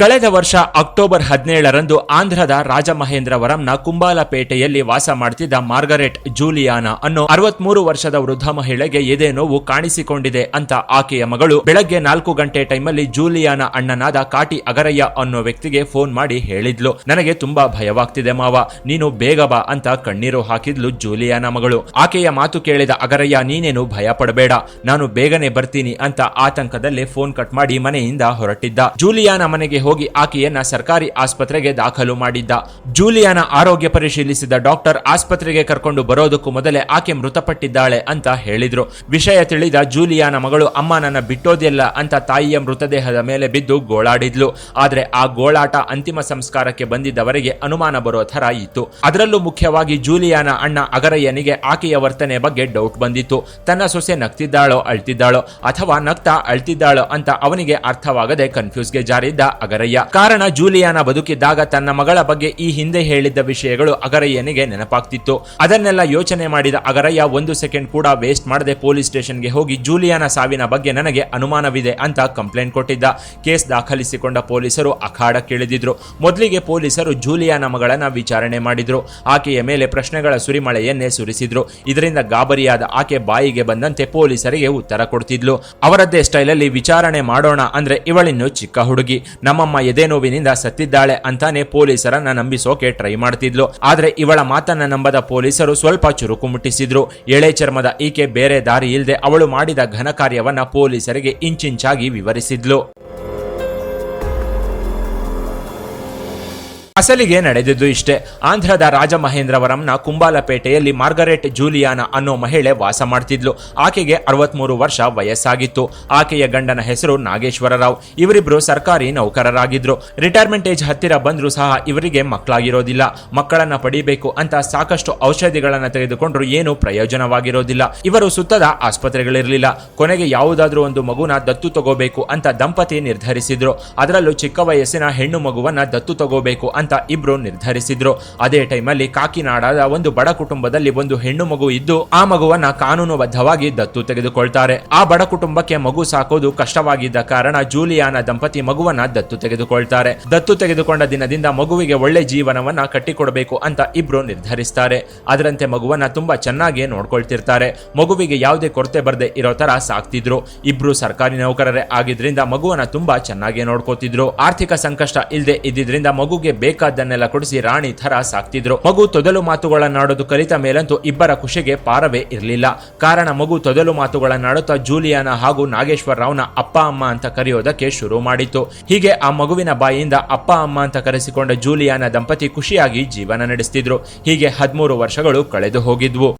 ಕಳೆದ ವರ್ಷ ಅಕ್ಟೋಬರ್ ಹದಿನೇಳರಂದು ಆಂಧ್ರದ ರಾಜಮಹೇಂದ್ರವರಂನ ಕುಂಬಾಲಪೇಟೆಯಲ್ಲಿ ವಾಸ ಮಾಡ್ತಿದ್ದ ಮಾರ್ಗರೆಟ್ ಜೂಲಿಯಾನ ಅನ್ನೋ ಅರವತ್ಮೂರು ವರ್ಷದ ವೃದ್ಧ ಮಹಿಳೆಗೆ ಎದೆ ನೋವು ಕಾಣಿಸಿಕೊಂಡಿದೆ ಅಂತ ಆಕೆಯ ಮಗಳು. ಬೆಳಗ್ಗೆ ನಾಲ್ಕು ಗಂಟೆ ಟೈಮಲ್ಲಿ ಜೂಲಿಯಾನ ಅಣ್ಣನಾದ ಕಾಟಿ ಅಗರಯ್ಯ ಅನ್ನೋ ವ್ಯಕ್ತಿಗೆ ಫೋನ್ ಮಾಡಿ ಹೇಳಿದ್ಲು. ನನಗೆ ತುಂಬಾ ಭಯವಾಗ್ತಿದೆ ಮಾವ. ನೀನು ಬೇಗ ಬಾ ಅಂತ ಕಣ್ಣೀರು ಹಾಕಿದ್ಲು ಜೂಲಿಯಾನ ಮಗಳು. ಆಕೆಯ ಮಾತು ಕೇಳಿದ ಅಗರಯ್ಯ, ನೀನೇನು ಭಯ ಪಡಬೇಡ ನಾನು ಬೇಗನೆ ಬರ್ತೀನಿ ಅಂತ ಆತಂಕದಲ್ಲಿ ಫೋನ್ ಕಟ್ ಮಾಡಿ ಮನೆಯಿಂದ ಹೊರಟಿದ್ದ. ಜೂಲಿಯಾನ ಮನೆಗೆ ಹೋಗಿ ಆಕೆಯನ್ನ ಸರ್ಕಾರಿ ಆಸ್ಪತ್ರೆಗೆ ದಾಖಲು ಮಾಡಿದ್ದ. ಜೂಲಿಯಾನ ಆರೋಗ್ಯ ಪರಿಶೀಲಿಸಿದ ಡಾಕ್ಟರ್ ಆಸ್ಪತ್ರೆಗೆ ಕರ್ಕೊಂಡು ಬರೋದಕ್ಕೂ ಮೊದಲೇ ಆಕೆ ಮೃತಪಟ್ಟಿದ್ದಾಳೆ ಅಂತ ಹೇಳಿದ್ರು. ವಿಷಯ ತಿಳಿದ ಜೂಲಿಯಾನ ಮಗಳು ಅಮ್ಮ ನನ್ನ ಬಿಟ್ಟೋದಿಲ್ಲ ಅಂತ ತಾಯಿಯ ಮೃತದೇಹದ ಮೇಲೆ ಬಿದ್ದು ಗೋಳಾಡಿದ್ಲು. ಆದ್ರೆ ಆ ಗೋಳಾಟ ಅಂತಿಮ ಸಂಸ್ಕಾರಕ್ಕೆ ಬಂದಿದ್ದವರಿಗೆ ಅನುಮಾನ ಬರೋ ಥರ ಇತ್ತು. ಅದರಲ್ಲೂ ಮುಖ್ಯವಾಗಿ ಜೂಲಿಯಾನ ಅಣ್ಣ ಅಗರಯ್ಯನಿಗೆ ಆಕೆಯ ವರ್ತನೆ ಬಗ್ಗೆ ಡೌಟ್ ಬಂದಿತ್ತು. ತನ್ನ ಸೊಸೆ ನಗ್ತಿದ್ದಾಳೋ ಅಳ್ತಿದ್ದಾಳೋ ಅಥವಾ ನಗ್ತಾ ಅಳ್ತಿದ್ದಾಳೋ ಅಂತ ಅವನಿಗೆ ಅರ್ಥವಾಗದೆ ಕನ್ಫ್ಯೂಸ್ಗೆ ಜಾರಿದ್ದ ಅಗರಯ್ಯ. ಕಾರಣ, ಜೂಲಿಯಾನ ಬದುಕಿದ್ದಾಗ ತನ್ನ ಮಗಳ ಬಗ್ಗೆ ಈ ಹಿಂದೆ ಹೇಳಿದ್ದ ವಿಷಯಗಳು ಅಗರಯ್ಯನಿಗೆ ನೆನಪಾಗ್ತಿತ್ತು. ಅದನ್ನೆಲ್ಲ ಯೋಚನೆ ಮಾಡಿದ ಅಗರಯ್ಯ ಒಂದು ಸೆಕೆಂಡ್ ಕೂಡ ವೇಸ್ಟ್ ಮಾಡದೆ ಪೊಲೀಸ್ ಸ್ಟೇಷನ್ಗೆ ಹೋಗಿ ಜೂಲಿಯಾನ ಸಾವಿನ ಬಗ್ಗೆ ನನಗೆ ಅನುಮಾನವಿದೆ ಅಂತ ಕಂಪ್ಲೇಂಟ್ ಕೊಟ್ಟಿದ್ದ. ಕೇಸ್ ದಾಖಲಿಸಿಕೊಂಡ ಪೊಲೀಸರು ಅಖಾಡಕ್ಕಿಳಿದಿದ್ರು ಮೊದಲಿಗೆ ಪೊಲೀಸರು ಜೂಲಿಯಾನ ಮಗಳನ್ನ ವಿಚಾರಣೆ ಮಾಡಿದ್ರು. ಆಕೆಯ ಮೇಲೆ ಪ್ರಶ್ನೆಗಳ ಸುರಿಮಳೆಯನ್ನೇ ಸುರಿಸಿದ್ರು. ಇದರಿಂದ ಗಾಬರಿಯಾದ ಆಕೆ ಬಾಯಿಗೆ ಬಂದಂತೆ ಪೊಲೀಸರಿಗೆ ಉತ್ತರ ಕೊಡ್ತಿದ್ಲು. ಅವರದ್ದೇ ಸ್ಟೈಲಲ್ಲಿ ವಿಚಾರಣೆ ಮಾಡೋಣ ಅಂದ್ರೆ ಇವಳಿನ್ನು ಚಿಕ್ಕ ಹುಡುಗಿ. ನಮ್ಮಮ್ಮ ಎದೆ ನೋವಿನಿಂದ ಸತ್ತಿದ್ದಾಳೆ ಅಂತಾನೆ ಪೊಲೀಸರನ್ನ ನಂಬಿಸೋಕೆ ಟ್ರೈ ಮಾಡ್ತಿದ್ಲು. ಆದ್ರೆ ಇವಳ ಮಾತನ್ನ ನಂಬದ ಪೊಲೀಸರು ಸ್ವಲ್ಪ ಚುರುಕು ಮುಟ್ಟಿಸಿದ್ರು. ಎಳೆ ಚರ್ಮದ ಈಕೆ ಬೇರೆ ದಾರಿ ಇಲ್ಲದೆ ಅವಳು ಮಾಡಿದ ಘನ ಕಾರ್ಯವನ್ನ ಪೊಲೀಸರಿಗೆ ಇಂಚಿಂಚಾಗಿ ವಿವರಿಸಿದ್ಲು. ಅಸಲಿಗೆ ನಡೆದಿದ್ದು ಇಷ್ಟೇ. ಆಂಧ್ರದ ರಾಜಮಹೇಂದ್ರವರಂನ ಕುಂಬಾಲಪೇಟೆಯಲ್ಲಿ ಮಾರ್ಗರೆಟ್ ಜೂಲಿಯಾನ ಅನ್ನೋ ಮಹಿಳೆ ವಾಸ ಮಾಡ್ತಿದ್ಲು. ಆಕೆಗೆ ಅರವತ್ಮೂರು ವರ್ಷ ವಯಸ್ಸಾಗಿತ್ತು. ಆಕೆಯ ಗಂಡನ ಹೆಸರು ನಾಗೇಶ್ವರರಾವ್. ಇವರಿಬ್ರು ಸರ್ಕಾರಿ ನೌಕರರಾಗಿದ್ರು. ರಿಟೈರ್ಮೆಂಟ್ ಏಜ್ ಹತ್ತಿರ ಬಂದರೂ ಸಹ ಇವರಿಗೆ ಮಕ್ಕಳಾಗಿರೋದಿಲ್ಲ. ಮಕ್ಕಳನ್ನ ಪಡಿಬೇಕು ಅಂತ ಸಾಕಷ್ಟು ಔಷಧಿಗಳನ್ನ ತೆಗೆದುಕೊಂಡ್ರು ಏನು ಪ್ರಯೋಜನವಾಗಿರೋದಿಲ್ಲ. ಇವರು ಸುತ್ತದ ಆಸ್ಪತ್ರೆಗಳಿರಲಿಲ್ಲ. ಕೊನೆಗೆ ಯಾವುದಾದ್ರೂ ಒಂದು ಮಗುನ ದತ್ತು ತಗೋಬೇಕು ಅಂತ ದಂಪತಿ ನಿರ್ಧರಿಸಿದ್ರು. ಅದರಲ್ಲೂ ಚಿಕ್ಕ ವಯಸ್ಸಿನ ಹೆಣ್ಣು ಮಗುವನ್ನ ದತ್ತು ತಗೋಬೇಕು ಅಂತ ಇಬ್ರು ನಿರ್ಧರಿಸಿದ್ರು. ಅದೇ ಟೈಮಲ್ಲಿ ಕಾಕಿನಾಡದ ಒಂದು ಬಡ ಕುಟುಂಬದಲ್ಲಿ ಒಂದು ಹೆಣ್ಣು ಮಗು ಇದ್ದು, ಆ ಮಗುವನ್ನ ಕಾನೂನುಬದ್ಧವಾಗಿ ದತ್ತು ತೆಗೆದುಕೊಳ್ತಾರೆ. ಆ ಬಡ ಕುಟುಂಬಕ್ಕೆ ಮಗು ಸಾಕೋದು ಕಷ್ಟವಾಗಿದ್ದ ಕಾರಣ ಜೂಲಿಯಾನ ದಂಪತಿ ಮಗುವನ್ನ ದತ್ತು ತೆಗೆದುಕೊಳ್ತಾರೆ. ದತ್ತು ತೆಗೆದುಕೊಂಡ ದಿನದಿಂದ ಮಗುವಿಗೆ ಒಳ್ಳೆ ಜೀವನವನ್ನ ಕಟ್ಟಿಕೊಡಬೇಕು ಅಂತ ಇಬ್ರು ನಿರ್ಧರಿಸ್ತಾರೆ. ಅದರಂತೆ ಮಗುವನ್ನ ತುಂಬಾ ಚೆನ್ನಾಗಿ ನೋಡ್ಕೊಳ್ತಿರ್ತಾರೆ. ಮಗುವಿಗೆ ಯಾವುದೇ ಕೊರತೆ ಬರದೆ ಇರೋ ತರ ಸಾಕ್ತಿದ್ರು. ಇಬ್ರು ಸರ್ಕಾರಿ ನೌಕರರೇ ಆಗಿದ್ರಿಂದ ಮಗುವನ್ನ ತುಂಬಾ ಚೆನ್ನಾಗಿ ನೋಡ್ಕೋತಿದ್ರು. ಆರ್ಥಿಕ ಸಂಕಷ್ಟ ಇಲ್ಲದೆ ಇದ್ದಿದ್ರಿಂದ ಮಗುಗೆ ಬೇಕಾದ್ದನ್ನೆಲ್ಲ ಕೊಡಿಸಿ ರಾಣಿ ಥರ ಸಾಕ್ತಿದ್ರು. ಮಗು ತೊದಲು ಮಾತುಗಳನ್ನಾಡೋದು ಕಲಿತ ಮೇಲಂತೂ ಇಬ್ಬರ ಖುಷಿಗೆ ಪಾರವೇ ಇರಲಿಲ್ಲ. ಕಾರಣ ಮಗು ತೊದಲು ಮಾತುಗಳನ್ನಾಡುತ್ತಾ ಜೂಲಿಯಾನ ಹಾಗೂ ನಾಗೇಶ್ವರ ರಾವ್ನ ಅಪ್ಪ, ಅಮ್ಮ ಅಂತ ಕರೆಯೋದಕ್ಕೆ ಶುರು ಮಾಡಿತ್ತು. ಹೀಗೆ ಆ ಮಗುವಿನ ಬಾಯಿಯಿಂದ ಅಪ್ಪ, ಅಮ್ಮ ಅಂತ ಕರೆಸಿಕೊಂಡ ಜೂಲಿಯಾನ ದಂಪತಿ ಖುಷಿಯಾಗಿ ಜೀವನ ನಡೆಸ್ತಿದ್ರು. ಹೀಗೆ ಹದಿಮೂರು ವರ್ಷಗಳು ಕಳೆದು ಹೋಗಿದ್ವು.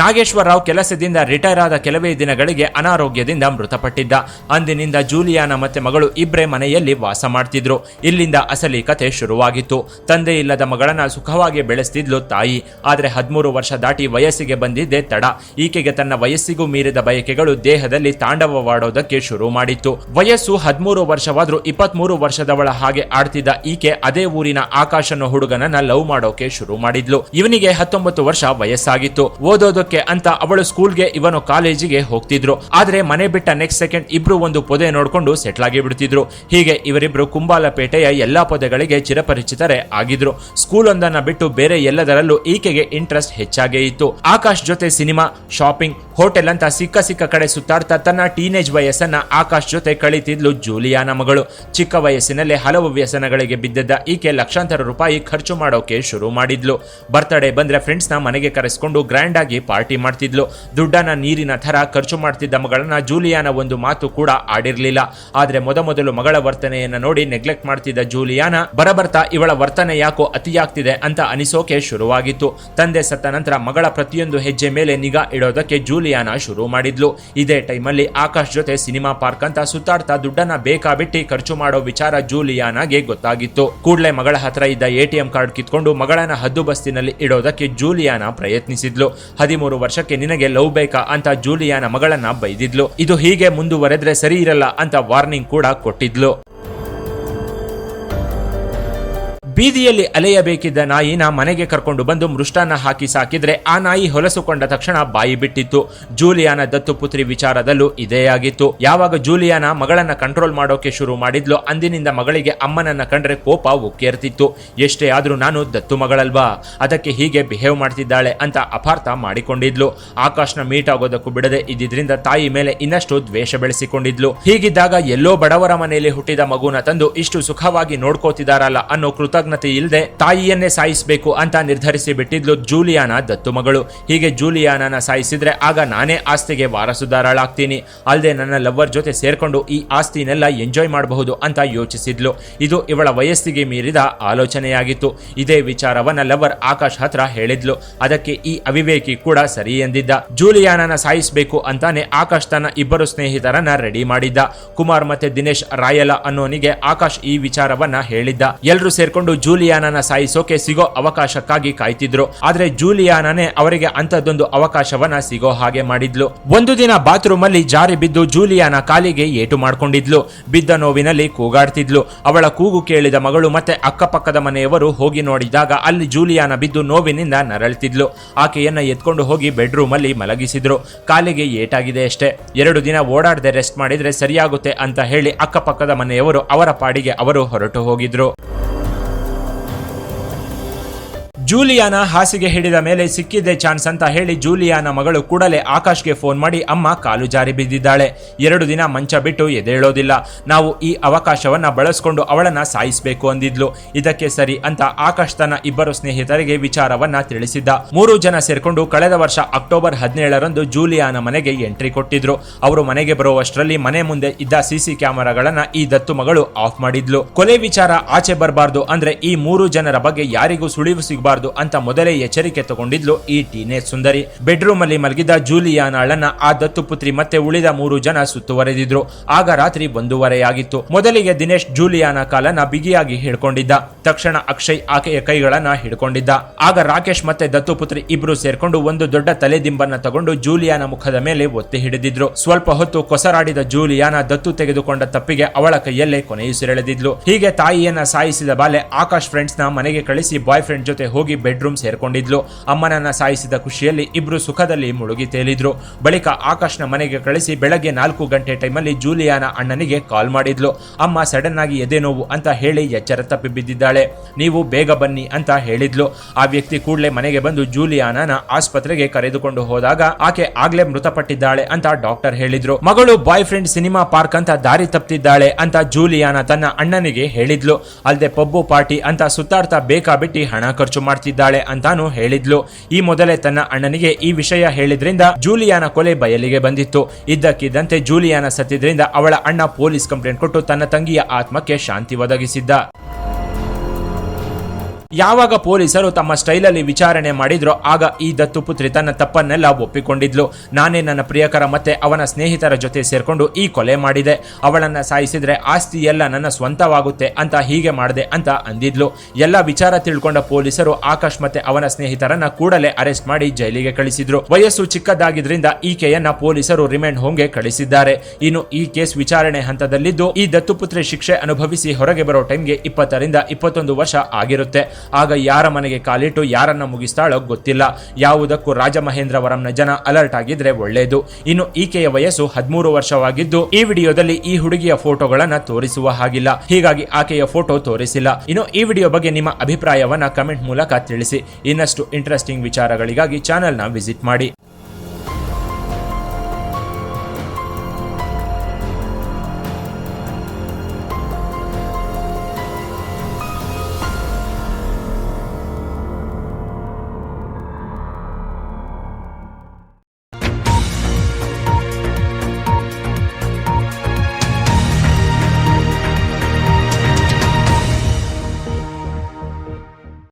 ನಾಗೇಶ್ವರರಾವ್ ಕೆಲಸದಿಂದ ರಿಟೈರ್ ಆದ ಕೆಲವೇ ದಿನಗಳಿಗೆ ಅನಾರೋಗ್ಯದಿಂದ ಮೃತಪಟ್ಟಿದ್ದ. ಅಂದಿನಿಂದ ಜೂಲಿಯಾನ ಮತ್ತೆ ಮಗಳು ಇಬ್ರೇ ಮನೆಯಲ್ಲಿ ವಾಸ ಮಾಡ್ತಿದ್ರು. ಇಲ್ಲಿಂದ ಅಸಲಿ ಕಥೆ ಶುರುವಾಗಿತ್ತು. ತಂದೆ ಇಲ್ಲದ ಮಗಳನ್ನ ಸುಖವಾಗಿ ಬೆಳೆಸ್ತಿದ್ಲು ತಾಯಿ. ಆದರೆ ಹದಿಮೂರು ವರ್ಷ ದಾಟಿ ವಯಸ್ಸಿಗೆ ಬಂದಿದ್ದೆ ತಡ. ಈಕೆಗೆ ತನ್ನ ವಯಸ್ಸಿಗೂ ಮೀರಿದ ಬಯಕೆಗಳು ದೇಹದಲ್ಲಿ ತಾಂಡವವಾಡೋದಕ್ಕೆ ಶುರು ಮಾಡಿತ್ತು. ವಯಸ್ಸು ಹದಿಮೂರು ವರ್ಷವಾದ್ರೂ ಇಪ್ಪತ್ಮೂರು ವರ್ಷದವಳ ಹಾಗೆ ಆಡ್ತಿದ್ದ ಈಕೆ ಅದೇ ಊರಿನ ಆಕಾಶನ ಹುಡುಗನನ್ನ ಲವ್ ಮಾಡೋಕೆ ಶುರು ಮಾಡಿದ್ಲು. ಇವನಿಗೆ ಹತ್ತೊಂಬತ್ತು ವರ್ಷ ವಯಸ್ಸಾಗಿತ್ತು. ಓದೋದಕ್ಕೆ ಅಂತ ಅವಳು ಸ್ಕೂಲ್ಗೆ ಇವನು ಕಾಲೇಜಿಗೆ ಹೋಗ್ತಿದ್ರು. ಆದ್ರೆ ಮನೆ ಬಿಟ್ಟ ನೆಕ್ಸ್ಟ್ ಸೆಕೆಂಡ್ ಇಬ್ರು ಒಂದು ಪೊದೆ ನೋಡ್ಕೊಂಡು ಸೆಟ್ಲ್ ಆಗಿ ಬಿಡ್ತಿದ್ರು. ಹೀಗೆ ಇವರಿಬ್ರು ಕುಂಬಾಲಪೇಟೆಯ ಎಲ್ಲಾ ಪೊದೆಗಳಿಗೆ ಚಿರಪರಿಚಿತರೇ ಆಗಿದ್ರು. ಸ್ಕೂಲ್ ಒಂದನ್ನ ಬಿಟ್ಟು ಬೇರೆ ಎಲ್ಲದರಲ್ಲೂ ಈಕೆಗೆ ಇಂಟ್ರೆಸ್ಟ್ ಹೆಚ್ಚಾಗೇ ಇತ್ತು. ಆಕಾಶ್ ಜೊತೆ ಸಿನಿಮಾ ಶಾಪಿಂಗ್ ಹೋಟೆಲ್ ಅಂತ ಸಿಕ್ಕ ಸಿಕ್ಕ ಕಡೆ ಸುತ್ತಾಡ್ತಾ ತನ್ನ ಟೀನೇಜ್ ವಯಸ್ಸನ್ನ ಆಕಾಶ್ ಜೊತೆ ಕಳೀತಿದ್ಲು ಜೂಲಿಯಾನ ಮಗಳು. ಚಿಕ್ಕ ವಯಸ್ಸಿನಲ್ಲೇ ಹಲವು ವ್ಯಸನಗಳಿಗೆ ಬಿದ್ದಿದ್ದ ಈಕೆ ಲಕ್ಷಾಂತರ ರೂಪಾಯಿ ಖರ್ಚು ಮಾಡೋಕೆ ಶುರು ಮಾಡಿದ್ಲು. ಬರ್ತ್ಡೇ ಬಂದ್ರೆ ಫ್ರೆಂಡ್ಸ್ನ ಮನೆಗೆ ಕರೆಸ್ಕೊಂಡು ಗ್ರ್ಯಾಂಡ್ ಆಗಿ ಮಾಡ್ತಿದ್ಲು. ದುಡ್ಡನ್ನ ನೀರಿನ ಥರ ಖರ್ಚು ಮಾಡ್ತಿದ್ದ ಮಗಳನ್ನ ಜೂಲಿಯಾನ ಒಂದು ಮಾತು ಕೂಡ ಆಡಿರಲಿಲ್ಲ. ಆದ್ರೆ ಮೊದಮೊದಲು ಮಗಳ ವರ್ತನೆಯನ್ನ ನೋಡಿ ನೆಗ್ಲೆಕ್ಟ್ ಮಾಡ್ತಿದ್ದ ಜೂಲಿಯಾನ, ಬರಬರ್ತಾ, ಇವಳ ವರ್ತನೆ ಯಾಕೋ ಅತಿಯಾಗ್ತಿದೆ ಅಂತ ಅನಿಸೋಕೆ ಶುರುವಾಗಿತ್ತು. ತಂದೆ ಸತ್ತ ನಂತರ ಮಗಳ ಪ್ರತಿಯೊಂದು ಹೆಜ್ಜೆ ಮೇಲೆ ನಿಗಾ ಇಡೋದಕ್ಕೆ ಜೂಲಿಯಾನ ಶುರು ಮಾಡಿದ್ಲು. ಇದೇ ಟೈಮಲ್ಲಿ ಆಕಾಶ್ ಜೊತೆ ಸಿನಿಮಾ ಪಾರ್ಕ್ ಅಂತ ಸುತ್ತಾಡ್ತಾ ದುಡ್ಡನ್ನ ಬೇಕಾಬಿಟ್ಟಿ ಖರ್ಚು ಮಾಡೋ ವಿಚಾರ ಜೂಲಿಯಾನಾಗೆ ಗೊತ್ತಾಗಿತ್ತು. ಕೂಡಲೇ ಮಗಳ ಹತ್ರ ಇದ್ದ ಎಟಿಎಂ ಕಾರ್ಡ್ ಕಿತ್ಕೊಂಡು ಮಗಳನ್ನ ಹದ್ದು ಬಸ್ತಿನಲ್ಲಿ ಇಡೋದಕ್ಕೆ ಜೂಲಿಯಾನ ಪ್ರಯತ್ನಿಸಿದ್ಲು. ವರ್ಷಕ್ಕೆ ನಿನಗೆ ಲವ್ ಬೇಕಾ ಅಂತ ಜೂಲಿಯಾನ ಮಗಳನ್ನ ಬೈದಿದ್ಲು. ಇದು ಹೀಗೆ ಮುಂದುವರೆದ್ರೆ ಸರಿ ಇರಲ್ಲ ಅಂತ ವಾರ್ನಿಂಗ್ ಕೂಡ ಕೊಟ್ಟಿದ್ಲು. ಬೀದಿಯಲ್ಲಿ ಅಲೆಯಬೇಕಿದ್ದ ನಾಯಿನ ಮನೆಗೆ ಕರ್ಕೊಂಡು ಬಂದು ಮೃಷ್ಟಾನ್ನ ಹಾಕಿ ಸಾಕಿದ್ರೆ ಆ ನಾಯಿ ಹೊಲಸುಕೊಂಡ ತಕ್ಷಣ ಬಾಯಿ ಬಿಟ್ಟಿತ್ತು. ಜೂಲಿಯಾನ ದತ್ತುಪುತ್ರಿ ವಿಚಾರದಲ್ಲೂ ಇದೇ ಆಗಿತ್ತು. ಯಾವಾಗ ಜೂಲಿಯಾನ ಮಗಳನ್ನ ಕಂಟ್ರೋಲ್ ಮಾಡೋಕೆ ಶುರು ಮಾಡಿದ್ಲು ಅಂದಿನಿಂದ ಮಗಳಿಗೆ ಅಮ್ಮನನ್ನ ಕಂಡ್ರೆ ಕೋಪ ಉಕ್ಕೇರ್ತಿತ್ತು. ಎಷ್ಟೇ ಆದ್ರೂ ನಾನು ದತ್ತು ಮಗಳಲ್ವಾ? ಅದಕ್ಕೆ ಹೀಗೆ ಬಿಹೇವ್ ಮಾಡ್ತಿದ್ದಾಳೆ ಅಂತ ಅಪಾರ್ಥ ಮಾಡಿಕೊಂಡಿದ್ಲು. ಆಕಾಶ್ನ ಮೀಟ್ ಆಗೋದಕ್ಕೂ ಬಿಡದೆ ಇದ್ದಿದ್ರಿಂದ ತಾಯಿ ಮೇಲೆ ಇನ್ನಷ್ಟು ದ್ವೇಷ ಬೆಳೆಸಿಕೊಂಡಿದ್ಲು. ಹೀಗಿದ್ದಾಗ ಎಲ್ಲೋ ಬಡವರ ಮನೆಯಲ್ಲಿ ಹುಟ್ಟಿದ ಮಗುನ ತಂದು ಇಷ್ಟು ಸುಖವಾಗಿ ನೋಡ್ಕೋತಿದಾರಲ್ಲ ಅನ್ನೋ ಕೃತಜ್ಞತೆ ಇಲ್ಲದೆ ತಾಯಿಯನ್ನೇ ಸಾಯಿಸಬೇಕು ಅಂತ ನಿರ್ಧರಿಸಿ ಬಿಟ್ಟಿದ್ಲು ಜೂಲಿಯಾನ ದತ್ತು ಮಗಳು. ಹೀಗೆ ಜೂಲಿಯಾನನ ಸಾಯಿಸಿದ್ರೆ ಆಗ ನಾನೇ ಆಸ್ತಿಗೆ ವಾರಸುದಾರಳಾಗ್ತೀನಿ. ಅಲ್ಲದೆ ನನ್ನ ಲವ್ವರ್ ಜೊತೆ ಸೇರ್ಕೊಂಡು ಈ ಆಸ್ತಿನೆಲ್ಲ ಎಂಜಾಯ್ ಮಾಡಬಹುದು ಅಂತ ಯೋಚಿಸಿದ್ಲು. ಇದು ಇವಳ ವಯಸ್ಸಿಗೆ ಮೀರಿದ ಆಲೋಚನೆಯಾಗಿತ್ತು. ಇದೇ ವಿಚಾರವನ್ನ ಲವರ್ ಆಕಾಶ್ ಹತ್ರ ಹೇಳಿದ್ಲು. ಅದಕ್ಕೆ ಈ ಅವಿವೇಕಿ ಕೂಡ ಸರಿ ಎಂದಿದ್ದ. ಜೂಲಿಯಾನನ ಸಾಯಿಸಬೇಕು ಅಂತಾನೆ ಆಕಾಶ್ ತನ್ನ ಇಬ್ಬರು ಸ್ನೇಹಿತರನ್ನ ರೆಡಿ ಮಾಡಿದ್ದ. ಕುಮಾರ್ ಮತ್ತೆ ದಿನೇಶ್ ರಾಯಲ ಅನ್ನೋನಿಗೆ ಆಕಾಶ್ ಈ ವಿಚಾರವನ್ನ ಹೇಳಿದ್ದ. ಎಲ್ಲರೂ ಸೇರ್ಕೊಂಡು ಜೂಲಿಯಾನನ ಸಾಯಿಸೋಕೆ ಸಿಗೋ ಅವಕಾಶಕ್ಕಾಗಿ ಕಾಯ್ತಿದ್ರು. ಆದ್ರೆ ಜೂಲಿಯಾನನೇ ಅವರಿಗೆ ಅಂತದೊಂದು ಅವಕಾಶವನ್ನ ಸಿಗೋ ಹಾಗೆ ಮಾಡಿದ್ಲು. ಒಂದು ದಿನ ಬಾತ್ರೂಮ್ ಅಲ್ಲಿ ಜಾರಿ ಬಿದ್ದು ಜೂಲಿಯಾನ ಕಾಲಿಗೆ ಏಟು ಮಾಡ್ಕೊಂಡಿದ್ಲು. ಬಿದ್ದ ನೋವಿನಲ್ಲಿ ಕೂಗಾಡ್ತಿದ್ಲು. ಅವಳ ಕೂಗು ಕೇಳಿದ ಮಗಳು ಮತ್ತೆ ಅಕ್ಕಪಕ್ಕದ ಮನೆಯವರು ಹೋಗಿ ನೋಡಿದಾಗ ಅಲ್ಲಿ ಜೂಲಿಯಾನ ಬಿದ್ದು ನೋವಿನಿಂದ ನರಳ್ತಿದ್ಲು. ಆಕೆಯನ್ನ ಎತ್ಕೊಂಡು ಹೋಗಿ ಬೆಡ್ರೂಮ್ ಅಲ್ಲಿ ಮಲಗಿಸಿದ್ರು. ಕಾಲಿಗೆ ಏಟಾಗಿದೆ ಅಷ್ಟೇ. ಎರಡು ದಿನ ಓಡಾಡದೆ ರೆಸ್ಟ್ ಮಾಡಿದ್ರೆ ಸರಿಯಾಗುತ್ತೆ ಅಂತ ಹೇಳಿ ಅಕ್ಕಪಕ್ಕದ ಮನೆಯವರು ಅವರ ಪಾಡಿಗೆ ಅವರು ಹೊರಟು ಹೋಗಿದ್ರು. ಜೂಲಿಯಾನ ಹಾಸಿಗೆ ಹಿಡಿದ ಮೇಲೆ ಸಿಕ್ಕಿದ್ದೆ ಚಾನ್ಸ್ ಅಂತ ಹೇಳಿ ಜೂಲಿಯಾನ ಮಗಳು ಕೂಡಲೇ ಆಕಾಶ್ಗೆ ಫೋನ್ ಮಾಡಿ, ಅಮ್ಮ, ಕಾಲು ಜಾರಿ ಬಿದ್ದಿದ್ದಾಳೆ. ಎರಡು ದಿನ ಮಂಚ ಬಿಟ್ಟು ಎದೆಳೋದಿಲ್ಲ ನಾವು ಈ ಅವಕಾಶವನ್ನ ಬಳಸ್ಕೊಂಡು ಅವಳನ್ನ ಸಾಯಿಸಬೇಕು ಅಂದಿದ್ಲು. ಇದಕ್ಕೆ ಸರಿ ಅಂತ ಆಕಾಶ್ ತನ್ನ ಇಬ್ಬರು ಸ್ನೇಹಿತರಿಗೆ ವಿಚಾರವನ್ನ ತಿಳಿಸಿದ್ದ. ಮೂರು ಜನ ಸೇರ್ಕೊಂಡು ಕಳೆದ ವರ್ಷ ಅಕ್ಟೋಬರ್ ಹದಿನೇಳರಂದು ಜೂಲಿಯಾನ ಮನೆಗೆ ಎಂಟ್ರಿ ಕೊಟ್ಟಿದ್ರು. ಅವರು ಮನೆಗೆ ಬರುವಷ್ಟರಲ್ಲಿ ಮನೆ ಮುಂದೆ ಇದ್ದ ಸಿಸಿ ಕ್ಯಾಮೆರಾಗಳನ್ನ ಈ ದತ್ತು ಮಗಳು ಆಫ್ ಮಾಡಿದ್ಲು. ಕೊಲೆ ವಿಚಾರ ಆಚೆ ಬರಬಾರ್ದು. ಅಂದ್ರೆ ಈ ಮೂರು ಜನರ ಬಗ್ಗೆ ಯಾರಿಗೂ ಸುಳಿವು ಸಿಗಬಾರ್ದು. ಅಂತ ಮೊದಲೇ ಎಚ್ಚರಿಕೆ ತಗೊಂಡಿದ್ಲು ಈ ಟೀನೇಜ್ ಸುಂದರಿ. ಬೆಡ್ರೂಮ್ ಅಲ್ಲಿ ಮಲಗಿದ ಜೂಲಿಯಾನಾಳನ್ನ ಆ ದತ್ತುಪುತ್ರಿ ಮತ್ತೆ ಉಳಿದ ಮೂರು ಜನ ಸುತ್ತುವರೆದಿದ್ರು. ಆಗ ರಾತ್ರಿ ಒಂದೂವರೆಯಾಗಿತ್ತು. ಮೊದಲಿಗೆ ದಿನೇಶ್ ಜೂಲಿಯಾನ ಕಾಲನ್ನ ಬಿಗಿಯಾಗಿ ಹಿಡ್ಕೊಂಡಿದ್ದ ತಕ್ಷಣ ಅಕ್ಷಯ್ ಆಕೆಯ ಕೈಗಳನ್ನ ಹಿಡ್ಕೊಂಡಿದ್ದ. ಆಗ ರಾಕೇಶ್ ಮತ್ತೆ ದತ್ತುಪುತ್ರಿ ಇಬ್ರು ಸೇರ್ಕೊಂಡು ಒಂದು ದೊಡ್ಡ ತಲೆದಿಂಬನ್ನ ತಗೊಂಡು ಜೂಲಿಯಾನ ಮುಖದ ಮೇಲೆ ಒತ್ತಿ ಹಿಡಿದಿದ್ರು. ಸ್ವಲ್ಪ ಹೊತ್ತು ಕೊಸರಾಡಿದ ಜೂಲಿಯಾನ ದತ್ತು ತೆಗೆದುಕೊಂಡ ತಪ್ಪಿಗೆ ಅವಳ ಕೈಯಲ್ಲೇ ಕೊನೆಯುಸಿರೆಳೆದಿದ್ಲು. ಹೀಗೆ ತಾಯಿಯನ್ನ ಸಾಯಿಸಿದ ಬಾಲೆ ಆಕಾಶ್ ಫ್ರೆಂಡ್ಸ್ನ ಮನೆಗೆ ಕಳಿಸಿ ಬಾಯ್ ಫ್ರೆಂಡ್ ಜೊತೆ ಹೋಗಿ ಬೆಡ್ರೂಮ್ ಸೇರ್ಕೊಂಡಿದ್ಲು. ಅಮ್ಮನನ್ನ ಸಾಯಿಸಿದ ಖುಷಿಯಲ್ಲಿ ಇಬ್ರು ಸುಖದಲ್ಲಿ ಮುಳುಗಿ ತೇಲಿದ್ರು. ಬಳಿಕ ಆಕಾಶ್ನ ಮನೆಗೆ ಕಳಿಸಿ ಬೆಳಗ್ಗೆ ನಾಲ್ಕು ಗಂಟೆ ಟೈಮಲ್ಲಿ ಜೂಲಿಯಾನ ಅಣ್ಣನಿಗೆ ಕಾಲ್ ಮಾಡಿದ್ಲು. ಅಮ್ಮ ಸಡನ್ ಆಗಿ ಎದೆ ನೋವು ಅಂತ ಹೇಳಿ ಎಚ್ಚರ ತಪ್ಪಿ ಬಿದ್ದಿದ್ದಾಳೆ. ನೀವು ಬೇಗ ಬನ್ನಿ ಅಂತ ಹೇಳಿದ್ಲು. ಆ ವ್ಯಕ್ತಿ ಕೂಡಲೇ ಮನೆಗೆ ಬಂದು ಜೂಲಿಯಾನನ ಆಸ್ಪತ್ರೆಗೆ ಕರೆದುಕೊಂಡು ಹೋದಾಗ ಆಕೆ ಆಗ್ಲೇ ಮೃತಪಟ್ಟಿದ್ದಾಳೆ ಅಂತ ಡಾಕ್ಟರ್ ಹೇಳಿದ್ರು. ಮಗಳು ಬಾಯ್ ಫ್ರೆಂಡ್ ಸಿನಿಮಾ ಪಾರ್ಕ್ ಅಂತ ದಾರಿ ತಪ್ಪಿದ್ದಾಳೆ ಅಂತ ಜೂಲಿಯಾನ ತನ್ನ ಅಣ್ಣನಿಗೆ ಹೇಳಿದ್ಲು. ಅಲ್ಲದೆ ಪಬ್ಬು ಪಾರ್ಟಿ ಅಂತ ಸುತ್ತಾಡ್ತಾ ಬೇಕಾಬಿಟ್ಟಿ ಹಣ ಖರ್ಚು ಮಾಡ್ತಿದ್ದಾಳೆ ಅಂತಾನು ಹೇಳಿದ್ಲು. ಈ ಮೊದಲೇ ತನ್ನ ಅಣ್ಣನಿಗೆ ಈ ವಿಷಯ ಹೇಳಿದ್ರಿಂದ ಜೂಲಿಯಾನ ಕೊಲೆ ಬಯಲಿಗೆ ಬಂದಿತ್ತು. ಇದ್ದಕ್ಕಿದ್ದಂತೆ ಜೂಲಿಯಾನ ಸತ್ತಿದ್ರಿಂದ ಅವಳ ಅಣ್ಣ ಪೊಲೀಸ್ ಕಂಪ್ಲೇಂಟ್ ಕೊಟ್ಟು ತನ್ನ ತಂಗಿಯ ಆತ್ಮಕ್ಕೆ ಶಾಂತಿ ಒದಗಿಸಿದ್ದ. ಯಾವಾಗ ಪೊಲೀಸರು ತಮ್ಮ ಸ್ಟೈಲಲ್ಲಿ ವಿಚಾರಣೆ ಮಾಡಿದ್ರೋ ಆಗ ಈ ದತ್ತುಪುತ್ರಿ ತನ್ನ ತಪ್ಪನ್ನೆಲ್ಲ ಒಪ್ಪಿಕೊಂಡಿದ್ಲು. ನಾನೇ ನನ್ನ ಪ್ರಿಯಕರ ಮತ್ತೆ ಅವನ ಸ್ನೇಹಿತರ ಜೊತೆ ಸೇರ್ಕೊಂಡು ಈ ಕೊಲೆ ಮಾಡಿದೆ. ಅವಳನ್ನ ಸಾಯಿಸಿದ್ರೆ ಆಸ್ತಿ ಎಲ್ಲ ನನ್ನ ಸ್ವಂತವಾಗುತ್ತೆ ಅಂತ ಹೀಗೆ ಮಾಡಿದೆ ಅಂತ ಅಂದಿದ್ಲು. ಎಲ್ಲ ವಿಚಾರ ತಿಳ್ಕೊಂಡ ಪೊಲೀಸರು ಆಕಾಶ್ ಮತ್ತೆ ಅವನ ಸ್ನೇಹಿತರನ್ನ ಕೂಡಲೇ ಅರೆಸ್ಟ್ ಮಾಡಿ ಜೈಲಿಗೆ ಕಳಿಸಿದ್ರು. ವಯಸ್ಸು ಚಿಕ್ಕದಾಗಿದ್ರಿಂದ ಈಕೆಯನ್ನ ಪೊಲೀಸರು ರಿಮೈಂಡ್ ಹೋಮ್ಗೆ ಕಳಿಸಿದ್ದಾರೆ. ಇನ್ನು ಈ ಕೇಸ್ ವಿಚಾರಣೆ ಹಂತದಲ್ಲಿದ್ದು ಈ ದತ್ತುಪುತ್ರಿ ಶಿಕ್ಷೆ ಅನುಭವಿಸಿ ಹೊರಗೆ ಬರೋ ಟೈಮ್ಗೆ ಇಪ್ಪತ್ತರಿಂದ ಇಪ್ಪತ್ತೊಂದು ವರ್ಷ ಆಗಿರುತ್ತೆ. ಆಗ ಯಾರ ಮನೆಗೆ ಕಾಲಿಟ್ಟು ಯಾರನ್ನ ಮುಗಿಸ್ತಾಳೋ ಗೊತ್ತಿಲ್ಲ. ಯಾವುದಕ್ಕೂ ರಾಜಮಹೇಂದ್ರವರಂನ ಜನ ಅಲರ್ಟ್ ಆಗಿದ್ರೆ ಒಳ್ಳೆಯದು ಇನ್ನು ಈಕೆಯ ವಯಸ್ಸು ಹದಿಮೂರು ವರ್ಷವಾಗಿದ್ದು, ಈ ವಿಡಿಯೋದಲ್ಲಿ ಈ ಹುಡುಗಿಯ ಫೋಟೋಗಳನ್ನ ತೋರಿಸುವ ಹಾಗಿಲ್ಲ. ಹೀಗಾಗಿ ಆಕೆಯ ಫೋಟೋ ತೋರಿಸಿಲ್ಲ. ಇನ್ನು ಈ ವಿಡಿಯೋ ಬಗ್ಗೆ ನಿಮ್ಮ ಅಭಿಪ್ರಾಯವನ್ನ ಕಮೆಂಟ್ ಮೂಲಕ ತಿಳಿಸಿ. ಇನ್ನಷ್ಟು ಇಂಟ್ರೆಸ್ಟಿಂಗ್ ವಿಚಾರಗಳಿಗಾಗಿ ಚಾನೆಲ್ನ ವಿಸಿಟ್ ಮಾಡಿ.